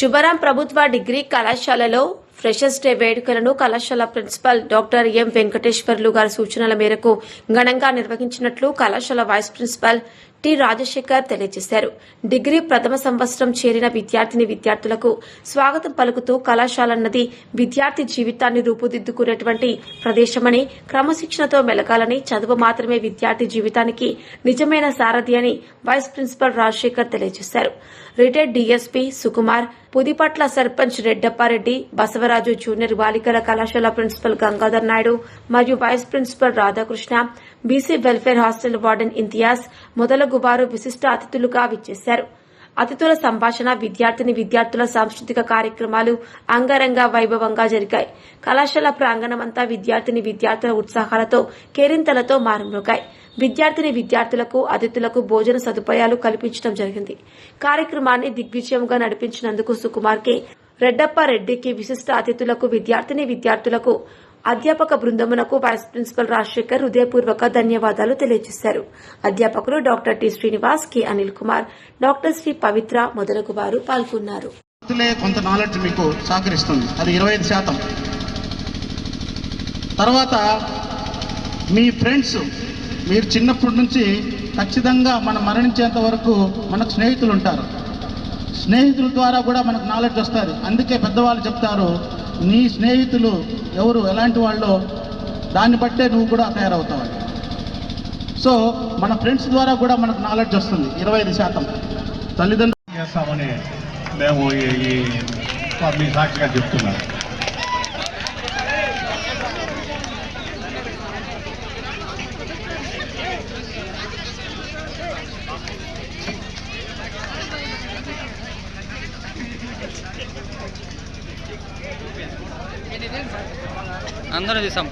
శుభరాం ప్రభుత్వ డిగ్రీ కళాశాలలో freshers day వేడుకలను కళాశాల ప్రిన్సిపల్ డాక్టర్ ఎం వెంకటేశ్వర్లు గారి సూచనల మేరకు ఘనంగా నిర్వహించినట్లు కళాశాల వైస్ ప్రిన్సిపల్ టి రాజశేఖర్ తెలియజేశారు. డిగ్రీ ప్రథమ సంవత్సరం చేరిన విద్యార్థిని విద్యార్థులకు స్వాగతం పలుకుతూ కళాశాలన్నది విద్యార్థి జీవితాన్ని రూపుదిద్దుకునేటువంటి ప్రదేశమని క్రమశిక్షణతో మెలగాలని చదువు మాత్రమే విద్యార్థి జీవితానికి నిజమైన సారథి అని వైస్ ప్రిన్సిపల్ రాజశేఖర్ తెలియజేశారు. Retired DSP Sukumar Pudipatla sarpanch Reddappareddy Basavaraju junior బాలికల కళాశాల ప్రిన్సిపల్ గంగాధర్ నాయుడు మరియు vice principal Radhakrishna BC welfare hostel warden Imtiaz మొదలగు వారు విశిష్ట అతిథులుగా విచ్చేశారు. అతిథుల సంభాషణ విద్యార్థిని విద్యార్థుల సాంస్కృతిక కార్యక్రమాలు అంగరంగ వైభవంగా జరిగాయి. కళాశాల ప్రాంగణమంతా విద్యార్థిని విద్యార్థుల ఉత్సాహాలతో కేరింతలతో మారుమ్రోగాయి. విద్యార్థిని విద్యార్థులకు అతిథులకు భోజన సదుపాయాలు కల్పించడం జరిగింది. కార్యక్రమాన్ని దిగ్విజయంగా నడిపించినందుకు సుకుమార్ కె రెడ్డప్ప రెడ్డికి విశిష్ట అతిథులకు విద్యార్థిని విద్యార్థులకు అధ్యాపక బృందమునకు వైస్ ప్రిన్సిపల్ రాజశేఖర్ హృదయపూర్వక ధన్యవాదాలు తెలియజేశారు. అధ్యాపకులు doctor T Srinivas K Anil Kumar doctor Sri Pavitra మొదలగు వారు పాల్గొన్నారు. కొంత నాలెడ్జ్ మీకు సహకరిస్తుంది. అది ఇరవై ఐదు శాతం. తర్వాత మీ ఫ్రెండ్స్ మీరు చిన్నప్పటి నుంచి ఖచ్చితంగా మనం మరణించేంత వరకు మనకు స్నేహితులు ఉంటారు. స్నేహితుల ద్వారా కూడా మనకు నాలెడ్జ్ వస్తుంది. అందుకే పెద్దవాళ్ళు చెప్తారు నీ స్నేహితులు ఎవరు ఎలాంటి వాళ్ళో దాన్ని బట్టే నువ్వు కూడా తయారవుతావు. సో మన ఫ్రెండ్స్ ద్వారా కూడా మనకు నాలెడ్జ్ వస్తుంది ఇరవై ఐదు శాతం. తల్లిదండ్రులు చేస్తామని మేము ఈ ఈ మీ సాక్షిగా చెప్తున్నాం. అందరూ తీసాం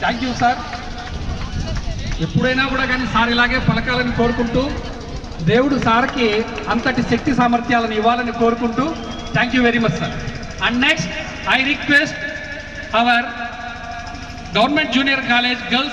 థ్యాంక్ యూ సార్ ఎప్పుడైనా కూడా కానీ సార్ ఇలాగే పలకాలని కోరుకుంటూ దేవుడు సార్కి అంతటి శక్తి సామర్థ్యాలను ఇవ్వాలని కోరుకుంటూ thank you very much sir and next I request our government junior college girls